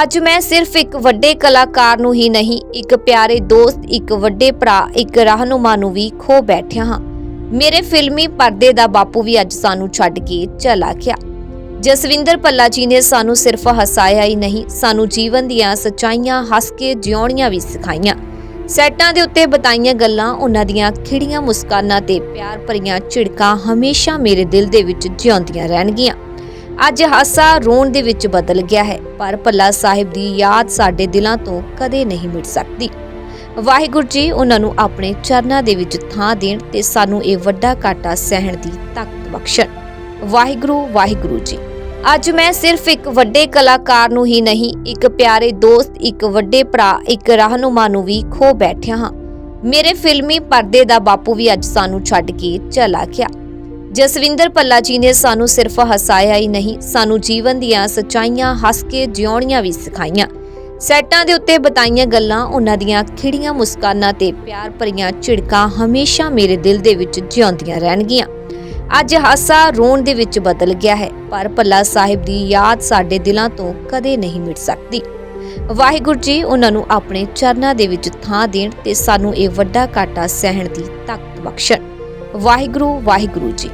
ਅੱਜ ਮੈਂ ਸਿਰਫ ਇੱਕ ਵੱਡੇ ਕਲਾਕਾਰ ਨੂੰ ਹੀ ਨਹੀਂ, ਇੱਕ ਪਿਆਰੇ ਦੋਸਤ, ਇੱਕ ਵੱਡੇ ਭਰਾ, ਇੱਕ ਰਹਿਨੁਮਾ ਨੂੰ ਵੀ ਖੋ ਬੈਠਿਆ ਹਾਂ। ਮੇਰੇ ਫਿਲਮੀ ਪਰਦੇ ਦਾ ਬਾਪੂ ਵੀ ਅੱਜ ਸਾਨੂੰ ਛੱਡ ਕੇ ਚਲਾ ਗਿਆ। ਜਸਵਿੰਦਰ ਪੱਲਾ ਜੀ ਨੇ ਸਾਨੂੰ ਸਿਰਫ ਹਸਾਇਆ ਹੀ ਨਹੀਂ, ਸਾਨੂੰ ਜੀਵਨ ਦੀਆਂ ਸੱਚਾਈਆਂ, ਹੱਸ ਕੇ ਜਿਉਣੀਆਂ ਵੀ ਸਿਖਾਈਆਂ। ਸੈਟਾਂ ਦੇ ਉੱਤੇ ਬਤਾਈਆਂ ਗੱਲਾਂ, ਉਹਨਾਂ ਦੀਆਂ ਖਿੜੀਆਂ ਮੁਸਕਾਨਾਂ ਤੇ ਪਿਆਰ ਭਰੀਆਂ ਝਿੜਕਾਂ ਹਮੇਸ਼ਾ ਮੇਰੇ ਦਿਲ ਦੇ ਵਿੱਚ ਜਿਉਂਦੀਆਂ ਰਹਿਣਗੀਆਂ। ਅੱਜ ਹਾਸਾ ਰੋਣ ਦੇ ਵਿੱਚ ਬਦਲ ਗਿਆ ਹੈ, ਪਰ ਭੱਲਾ ਸਾਹਿਬ ਦੀ ਯਾਦ ਸਾਡੇ ਦਿਲਾਂ ਤੋਂ ਕਦੇ ਨਹੀਂ ਮਿਟ ਸਕਦੀ। ਵਾਹਿਗੁਰੂ ਜੀ, ਉਹਨਾਂ ਨੂੰ ਆਪਣੇ ਚਰਨਾਂ ਦੇ ਵਿੱਚ ਥਾਂ ਦੇਣ ਤੇ ਸਾਨੂੰ ਇਹ ਵੱਡਾ ਘਾਟਾ ਸਹਿਣ ਦੀ ਤਾਕਤ ਬਖਸ਼ਣ। ਵਾਹਿਗੁਰੂ ਵਾਹਿਗੁਰੂ ਜੀ, ਅੱਜ ਮੈਂ ਸਿਰਫ ਇੱਕ ਵੱਡੇ ਕਲਾਕਾਰ ਨੂੰ ਹੀ ਨਹੀਂ, ਇੱਕ ਪਿਆਰੇ ਦੋਸਤ, ਇੱਕ ਵੱਡੇ ਭਰਾ, ਇੱਕ ਰਹਿਨੁਮਾ ਨੂੰ ਵੀ ਖੋ ਬੈਠਿਆ ਹਾਂ। ਮੇਰੇ ਫਿਲਮੀ ਪਰਦੇ ਦਾ ਬਾਪੂ ਵੀ ਅੱਜ ਸਾਨੂੰ ਛੱਡ ਕੇ ਚਲਾ ਗਿਆ। ਜਸਵਿੰਦਰ ਭੱਲਾ ਜੀ ਨੇ ਸਾਨੂੰ ਸਿਰਫ ਹਸਾਇਆ ਹੀ ਨਹੀਂ, ਸਾਨੂੰ ਜੀਵਨ ਦੀਆਂ ਸੱਚਾਈਆਂ ਹੱਸ ਕੇ ਜਿਉਣੀਆਂ ਵੀ ਸਿਖਾਈਆਂ। ਸੈਟਾਂ ਦੇ ਉੱਤੇ ਬਤਾਈਆਂ ਗੱਲਾਂ ਉਹਨਾਂ ਦੀਆਂ ਖਿੜੀਆਂ ਮੁਸਕਾਨਾਂ ਤੇ ਪਿਆਰ ਭਰੀਆਂ ਝਿੜਕਾਂ ਹਮੇਸ਼ਾ ਮੇਰੇ ਦਿਲ ਦੇ ਵਿੱਚ ਜਿਉਂਦੀਆਂ ਰਹਿਣਗੀਆਂ। ਅੱਜ ਹਾਸਾ ਰੋਣ ਦੇ ਵਿੱਚ ਬਦਲ ਗਿਆ ਹੈ, ਪਰ ਭੱਲਾ ਸਾਹਿਬ ਦੀ ਯਾਦ ਸਾਡੇ ਦਿਲਾਂ ਤੋਂ ਕਦੇ ਨਹੀਂ ਮਿਟ ਸਕਦੀ। ਵਾਹਿਗੁਰੂ ਜੀ, ਉਹਨਾਂ ਨੂੰ ਆਪਣੇ ਚਰਨਾਂ ਦੇ ਵਿੱਚ ਥਾਂ ਦੇਣ ਤੇ ਸਾਨੂੰ ਇਹ ਵੱਡਾ ਘਾਟਾ ਸਹਿਣ ਦੀ ਤਾਕਤ ਬਖਸ਼ਣ। ਵਾਹਿਗੁਰੂ ਵਾਹਿਗੁਰੂ ਜੀ।